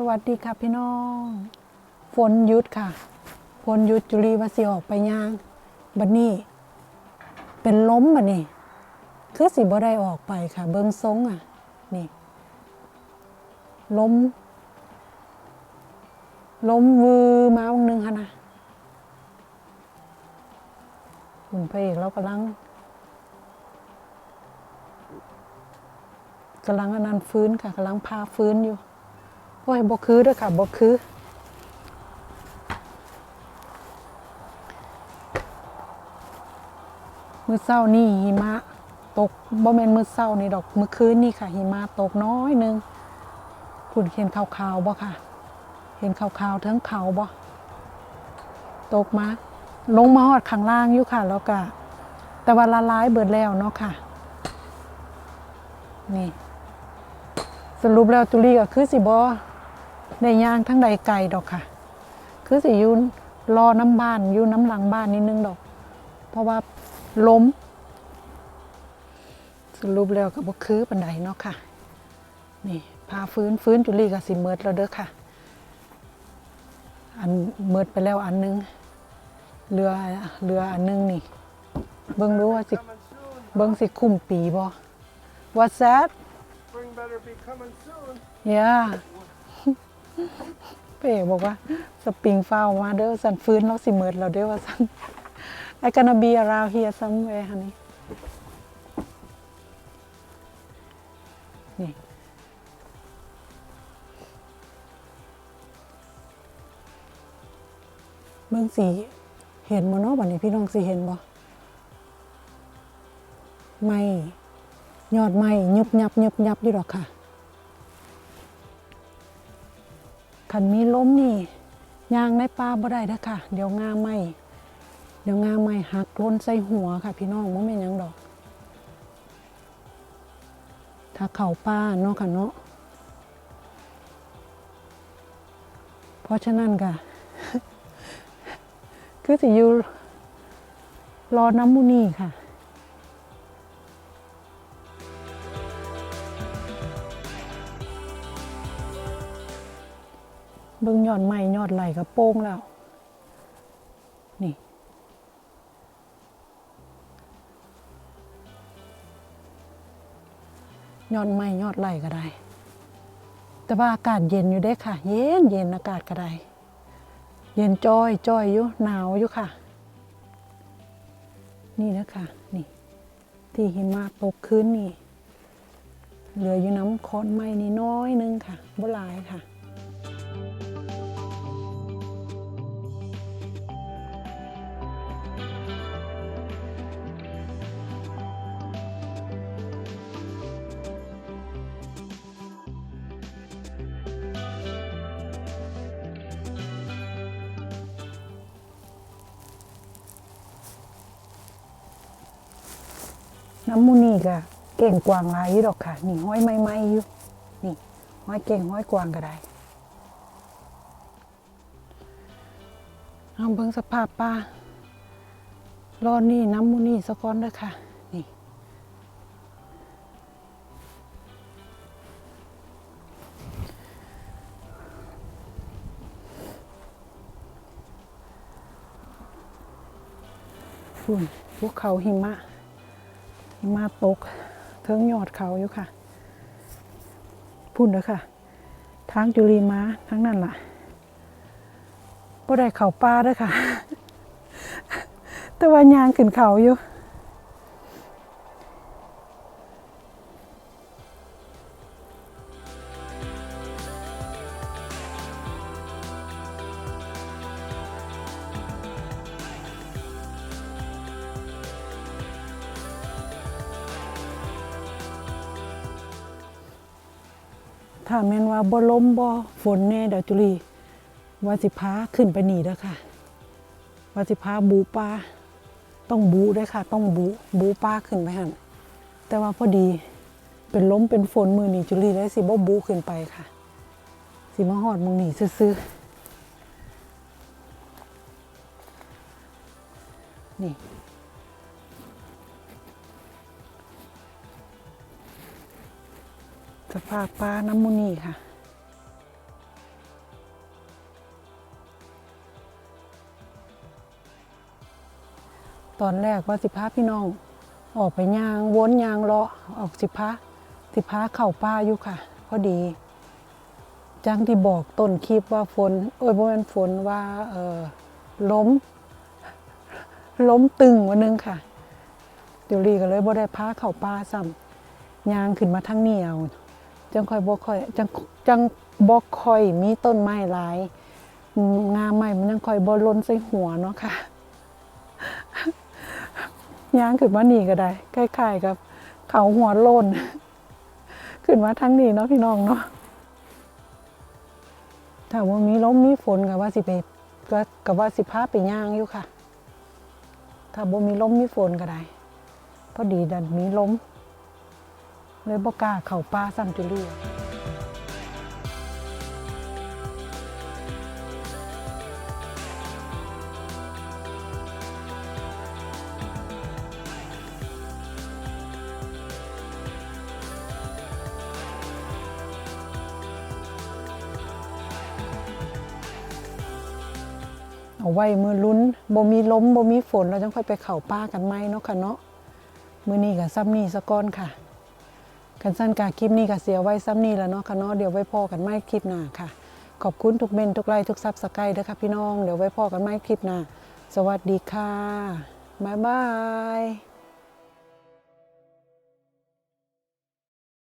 สวัสดีค่ะพี่น้อง ฝนยุดค่ะฝนยุดจุลีวาสิออกไปย่างบัดนี้ เป็นล้มบัดนี้ คือสิบ่ได้ออกไปค่ะ เบิงทรงอะ นี่ ล้ม ล้มวือมาวันหนึงค่ะนะคุณพระเอกเรากำลังกำลังอันนั้นฟื้นค่ะกำลังพาฟื้นอยู่ โอ้ยบกคือด้วยค่ะบกคือ มือเศร้านี่หิมะตกบ่แมนมือเศร้านี่ดอกมือคืนนี่ค่ะ หิมะตกน้อยนึงคุณเห็นขาวๆบ่ค่ะ เห็นขาวๆทั้งเขาบ่ตกมาลงมาหอดข้างล่างอยู่ค่ะ แล้วก็แต่ว่าละลายเบิดแล้วเนาะค่ะ นี่ สรุปแล้วจุลีก็คือสิบอ ได้ย่างทั้งใดไก่ดอกค่ะ คือสิอยูรอน้ำบ้านอยู่น้ำหลังบ้านนิดนึงดอก เพราะว่าล้ม สรุปแล้วก็บ่คือปันไดเนาะค่ะ นี่พาฟื้นฟื้นจุลีก็สิเมิดแล้วเด้อค่ะ อันเมิดไปแล้วอันนึงเรือเรืออันนึงนี่ เบิ่งดูว่าสิ Coming soon. เบิ่งสิคุ้มปีบ่ What's that Spring better be coming soon. ย่า เป้บอกว่าสปริงเฟ้ามาเด้อสันฟื้นเราสิเมิดเราเด้อว่าสัน I gonna be around here somewhere honey นี่เบิ่งสีเห็นบ่เนาะบัดนี้พี่น้องสิเห็นบ่ไม่ยอดไม้ยุบยับยุบยับอยู่ดอกค่ะ ขันมีล้มนี่ยางในป่าบ่ได้เด้อค่ะ เดี๋ยวงาไหมเดี๋ยวงาไหมหักล้นใส่หัวค่ะ พี่น้องบ่แม่นยังดอก ถ้าเข่าป่าเนาะค่ะเนาะเพราะฉะนั้นค่ะ คือสิอยู่รอน้ำมูนี่ค่ะ เบิ่งยอดไม้ยอดไหลกระโป้งแล้ว นี่ ยอดไม้ยอดไหลก็ได้ แต่ว่าอากาศเย็นอยู่เด้ค่ะ เย็นเย็นอากาศก็ได้ เย็นจ้อยจ้อยอยู่หนาวอยู่ค่ะ นี่นะค่ะนี่ ที่หิมะตกคืนนี่ เหลืออยู่น้ำคอนไม้นี่น้อยนึงค่ะบ่หลายค่ะ น้ำมูนี่ก็เก่งกวางลายอยู่ดอกค่ะ นี่ห้อยไม้ไม้อยู่ นี่ห้อยเก่งห้อยกวางก็ได้เอาเบิ่งสภาพป้ารอนี่น้ำมูนี่สะก้อนเด้อค่ะ นี่ ฝุ่นพวกเขาหิมะ มะตกเทิงยอดเขาอยู่ค่ะ พุ่นเลยค่ะ ทางจุลีมาทั้งนั้นล่ะบ่ได้เขาป่าด้วยค่ะ แต่ว่ายางขึ้นเขาอยู่ ถ้าแม่นว่าบ่ลมบ่ฝนแน่เดี๋ยวจุลีว่าสิพาขึ้นไปหนี่เด้อค่ะว่าสิพาบูปลาต้องบูเด้ค่ะ ต้องบูบูปลาขึ้นไปหันแต่ว่าพอดีเป็นล้มเป็นฝนมือหนีจุลีได้สิบ่บูขึ้นไปค่ะ สิมาฮอดมึงหนีซื่อๆนี่ สภาพปลาน้ำมูนีค่ะ ตอนแรกว่าสิพาพี่น้อง ออกไปยางวนยางเลาะออกสิพาสิพาเข่าป้าอยู่ค่ะ พอดีจังที่บอกต้นคลิปว่าฝนเอ้ยบ่แมันฝนว่าเออล้ม ล้มตึงวันนึงค่ะเดี๋ยวรีก็เลยบ่ได้พาเข่าป้าซ้ำยางขึ้นมาทั้งเหนียว จังค่อยบ่ค่อยจังจังบ่ค่อยมีต้นไม้หลายงาไม้มันยังค่อยบ่ล่นใส่หัวเนาะค่ะยางขึ้นมานี่ก็ได้คล้ๆกับ เขาหัวโล่นขึ้นมาทางนี้เนาะพี่น้องเนาะถ้าว่ามีลมมีฝนกับว่าสิไปก็กับว่าสิพาไปย่างอยู่ค่ะ ถ้าบ่มีลมมีฝนก็ได้พอดีดันมีลม เลยบ่กล้าเข้าป่าซ้ำจุลีเอาไว้มือลุ้นบ่มีลมบ่มีฝนเราจังค่อยไปเข้าป่ากันไหมเนาะค่ะเนาะมือนี้ก็ซ้ำนี้ซะก่อนค่ะ กันสั้นกาคลิปนี้ก็เสียไว้ซ้ำนี่แล้วเนาะค่ะเนาะเดี๋ยวไว้พอกันไม่คลิปหน้าค่ะ ขอบคุณทุกเมนทุกไลค์ทุกซับสไครต์ด้วยค่ะพี่น้องเดี๋ยวไว้พอกันไม่คลิปหน้าสวัสดีค่ะบ๊ายบาย